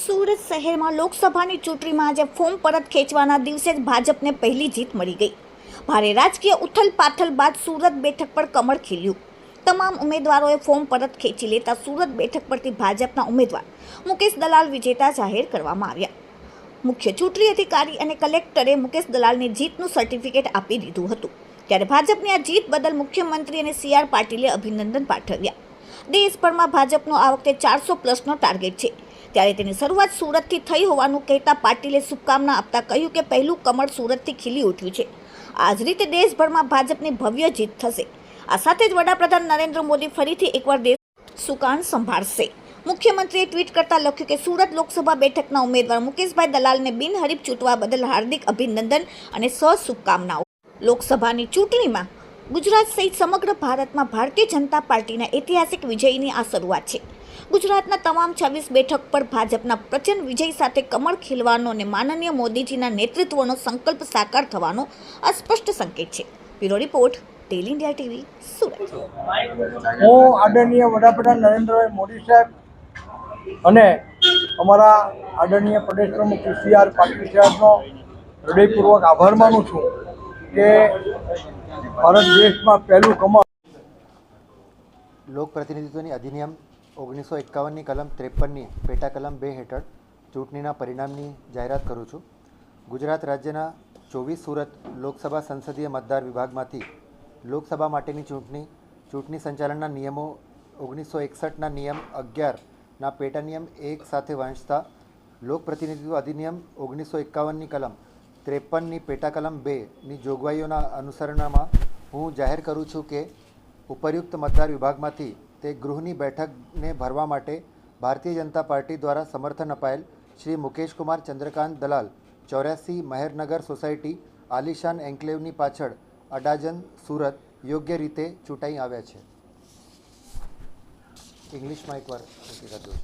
સુરત શહેરમાં લોકસભાની ચૂંટણીમાં આજે ફોર્મ પરત ખેંચવાના દિવસે જ ભાજપને પહેલી જીત મળી ગઈ. ભારે રાજકીય ઉથલ પાથલ બાદ સુરત બેઠક પર કમળ ખીલ્યું. તમામ ઉમેદવારોએ ફોર્મ પરત ખેંચી લેતા સુરત બેઠક પરથી ભાજપના ઉમેદવાર મુકેશ દલાલ વિજેતા જાહેર કરવામાં આવ્યા. મુખ્ય ચૂંટણી અધિકારી અને કલેક્ટરે મુકેશ દલાલને જીતનું સર્ટિફિકેટ આપી દીધું હતું. ત્યારે ભાજપની આ જીત બદલ મુખ્યમંત્રી અને સી આર પાટીલે અભિનંદન પાઠવ્યા. દેશભરમાં ભાજપનો આ વખતે ચારસો પ્લસનો ટાર્ગેટ છે. ત્યારે તેની શરૂઆત સુરતથી થઈ હોવાનું કહેતા પાટીલે શુભકામના આપતા કહ્યું કે પહેલું કમળ સુરતથી ખીલી ઉઠ્યું છે. આ જ રીતે દેશભરમાં ભાજપની ભવ્ય જીત થશે. આ સાથે જ વડાપ્રધાન નરેન્દ્ર મોદી ફરીથી એકવાર દેશ સુકાન સંભાળશે? મુખ્યમંત્રીએ ટ્વીટ કરતા લખ્યું કે સુરત લોકસભા બેઠકના ઉમેદવાર મુકેશભાઈ દલાલને બિનહરીફ ચૂંટવા બદલ હાર્દિક અભિનંદન અને સ શુભકામનાઓ લોકસભાની ચૂંટણીમાં ગુજરાત સહિત સમગ્ર ભારતમાં ભારતીય જનતા પાર્ટીના ઐતિહાસિક વિજયની આ શરૂઆત છે. ગુજરાતના તમામ છવ્વીસ બેઠક પર ભાજપના પ્રચંડ વિજય સાથે કમળ ખીલવાનો અને માનનીય મોદીજીના નેતૃત્વનો સંકલ્પ સાકાર થવાનો અસ્પષ્ટ સંકેત છે. Bureau report daily India TV Surat. હું આદરણીય વડાપ્રધાન નરેન્દ્રભાઈ મોદી સાહેબ અને અમારા આદરણીય પ્રદેશ પ્રમુખ શ્રી સી પાટીલ સાહેબનો હૃદયપૂર્વક આભાર માનું છું કે ભારત દેશમાં પહેલું કમળ લોક પ્રતિનિધિત્વની અધિનિયમ ઓગણીસો એકાવનની કલમ ત્રેપનની પેટા કલમ બે હેઠળ ચૂંટણીના પરિણામની જાહેરાત કરું છું. ગુજરાત રાજ્યના ચોવીસ સુરત લોકસભા સંસદીય મતદાર વિભાગમાંથી લોકસભા માટેની ચૂંટણી ચૂંટણી સંચાલનના નિયમો ઓગણીસો એકસઠના નિયમ અગિયારના પેટા નિયમ એક સાથે વાંચતા લોક પ્રતિનિધિત્વ અધિનિયમ ઓગણીસો એકાવનની કલમ ત્રેપનની પેટા કલમ બેની જોગવાઈઓના અનુસરણમાં હું જાહેર કરું છું કે ઉપરયુક્ત મતદાર વિભાગમાંથી તે ગૃહની બેઠકને ભરવા માટે ભારતીય જનતા પાર્ટી દ્વારા સમર્થન અપાયેલ શ્રી મુકેશકુમાર ચંદ્રકાંત દલાલ, ચોર્યાસી મહેરનગર સોસાયટી, આલિશાન એન્કલેવની પાછળ અડાજન સુરત યોગ્ય રીતે ચૂંટાઈ આવ્યા છે. ઇંગ્લિશમાં એકવાર